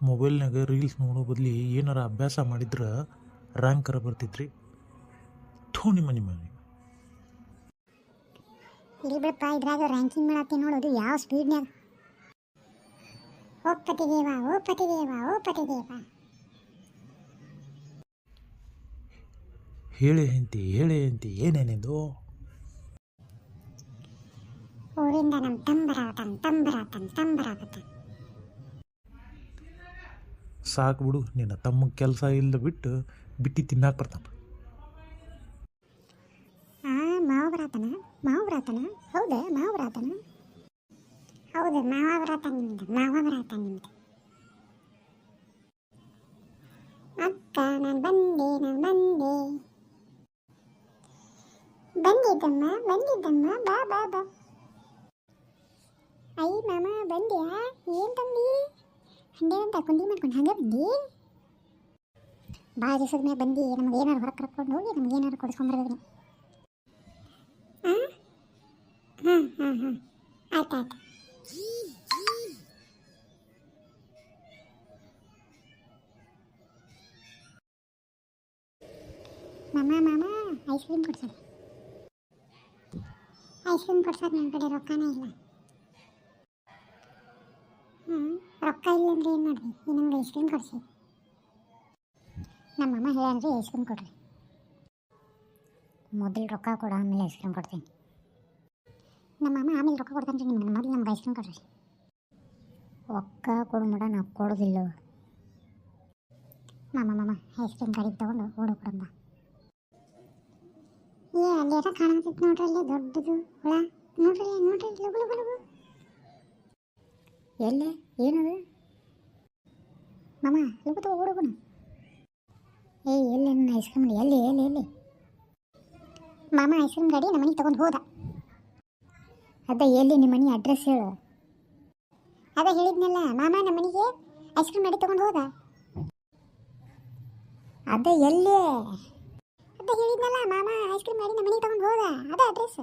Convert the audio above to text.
ಮೊಬೈಲ್ನಾಗ reels ನೋಡೋ ಬದಲಿ ಏನಾರ ಅಭ್ಯಾಸ ಮಾಡಿದ್ರೆ ರ್ಯಾಂಕರ ಬರ್ತಿತ್ರಿ. ಥೂ ನಿಮ್ಮ ನಿಮ್ಮ ಇಲ್ಲಿ ಬಿಡಪ್ಪ ಇದ್ರಾಗ ರ್ಯಾಂಕಿಂಗ್ ಮಾಡತ್ತಿ ನೋಡೋದು ಯಾವ ಸ್ಪೀಡ್ನ್ಯಾಗ ಓ ಪತಿದೇವ ಓ ಪತಿದೇವ ಓ ಪತಿದೇವ. ಹೇಳಿ ಹೆಂತಿ ಹೇಳಿ ಹೆಂತಿ ಏನೇನಿದು? ಊರಿಂದ ನಮ್ಮ ತಂಬರಾತನ್ ತಂಬರಾತನ್ ತಂಬರಾತನ್. ಸಾಕು ಬಿಡು, ನಿನ್ನ ತಮ್ಮ ಕೆಲಸ ಇಲ್ಲದ ಬಿಟ್ಟು ಬಿಟ್ಟು ತಿನ್ನಾಕ ಬರ್ತಾನ. ಮಾವ ಬರಾತನ ಮಾವ ಬರಾತನ ಹೌದಾ ಮಾವ ಬರಾತನ ಹೌದು ಮಾವ ಬರಾತನ ನಿಮ್ದು ಮಾವ ಬರಾತನ ನಿಮ್ದು. ಅಕ್ಕ, ನಾನು ಬಂದೆ ನಾನು ಬಂದೆ. ಬಂದಿದ್ದಮ್ಮ ಬಂದಿದ್ದಮ್ಮ, ಬಾ ಬಾ ಬಾ. ಐ ಮಾಮ, ಬಂದ್ಯಾ? ಏನ್ ತಂದಿ ಹಂಗೆ ಕುಂದಿ ಕುಂಡಿ ಮಾಡ್ಕೊಂಡು ಹಂಗೆ ಬಂದು ಭಾಳ ದಿವಸದ ಮೇಲೆ ಬಂದು, ನಮಗೆ ಏನಾರು ಹೊರಗೆ ಕರ್ಕೊಂಡು ಹೋಗಿ, ನಮ್ಗೆ ಏನಾರು ಕೊಡಿಸ್ಕೊಂಬರೋದು ಹಾಂ ಹಾಂ ಹಾಂ ಹಾಂ ಆಯ್ತು ಆಯ್ತು. ಮಾಮ ಮಾಮ, ಐಸ್ ಕ್ರೀಮ್ ಕೊಡ್ಸೋದು. ಐಸ್ ಕ್ರೀಮ್ ಕೊಡ್ಸೋದು ನನ್ನ ಕಡೆ ರೊಕ್ಕನೇ ಇಲ್ಲ. ರೊಕ್ಕ ಇಲ್ಲ ಅಂದ್ರೆ ಏನು ಮಾಡಿರಿ ನಮ್ಗೆ ಐಸ್ ಕ್ರೀಮ್ ಕೊಡಿಸಿ. ನಮ್ಮಮ್ಮ ಹೇಳ್ರಿ ಐಸ್ ಕ್ರೀಮ್ ಕೊಡ್ರಿ. ಮೊದಲು ರೊಕ್ಕ ಕೊಡ, ಆಮೇಲೆ ಐಸ್ ಕ್ರೀಮ್ ಕೊಡ್ತೀನಿ. ನಮ್ಮಮ್ಮ ಆಮೇಲೆ ರೊಕ್ಕ ಕೊಡ್ತಾನೆ ರೀ ನಿಮ್ಗೆ ಮೊದಲು ನಮ್ಗೆ ಐಸ್ ಕ್ರೀಮ್ ಕೊಡ್ರಿ. ರೊಕ್ಕ ಕೊಡು ಮಡ, ನಾವು ಕೊಡೋದಿಲ್ಲ. ಮಾಮ ಮಾಮ ಐಸ್ ಕ್ರೀಮ್ ಗಾಡಿಗೆ ತೊಗೊಂಡು ಓಡು ಕೊಡಮ್ಮ ಏ, ಅಲ್ಲಿ ಏನೋ ಕಾಣತಿತ್ತು ನೋಡ್ರಿ ಅಲ್ಲಿ, ದೊಡ್ಡದು ಹುಳ. ನೋಡ್ರಿ ನೋಡ್ರಿ ಲಗು ಲಗು ಲಗು ಎಲ್ಲೇ ಏನದು ಮಾಮ ಲಗು ತಗೋ ಓಡೋಗೋಣ ಏ ಎಲ್ಲಿ ನನ್ನ ಐಸ್ ಕ್ರೀಮ್ ಎಲ್ಲಿ ಎಲ್ಲಿ ಎಲ್ಲಿ ಮಾಮ ಐಸ್ ಕ್ರೀಮ್ ಗಾಡಿ ನಮ್ಮ ಮನೆಗೆ ತಗೊಂಡು ಹೋದ ಅದ ಎಲ್ಲಿ ನಿಮ್ಮ ಮನೆ ಅಡ್ರೆಸ್ ಹೇಳು ಅದ ಹೇಳಿದ್ನಲ್ಲ ಮಾಮ ನಮ್ಮ ಮನೆಗೆ ಐಸ್ ಕ್ರೀಮ್ ಗಾಡಿ ತಗೊಂಡು ಹೋದ ಅದ ಎಲ್ಲಿ ಅದ ಹೇಳಿದ್ನಲ್ಲ ಮಾಮ ಐಸ್ ಕ್ರೀಮ್ ಗಾಡಿ ನಮ್ಮ ಮನೆಗೆ ತಗೊಂಡು ಹೋದ ಅದ ಅಡ್ರೆಸ್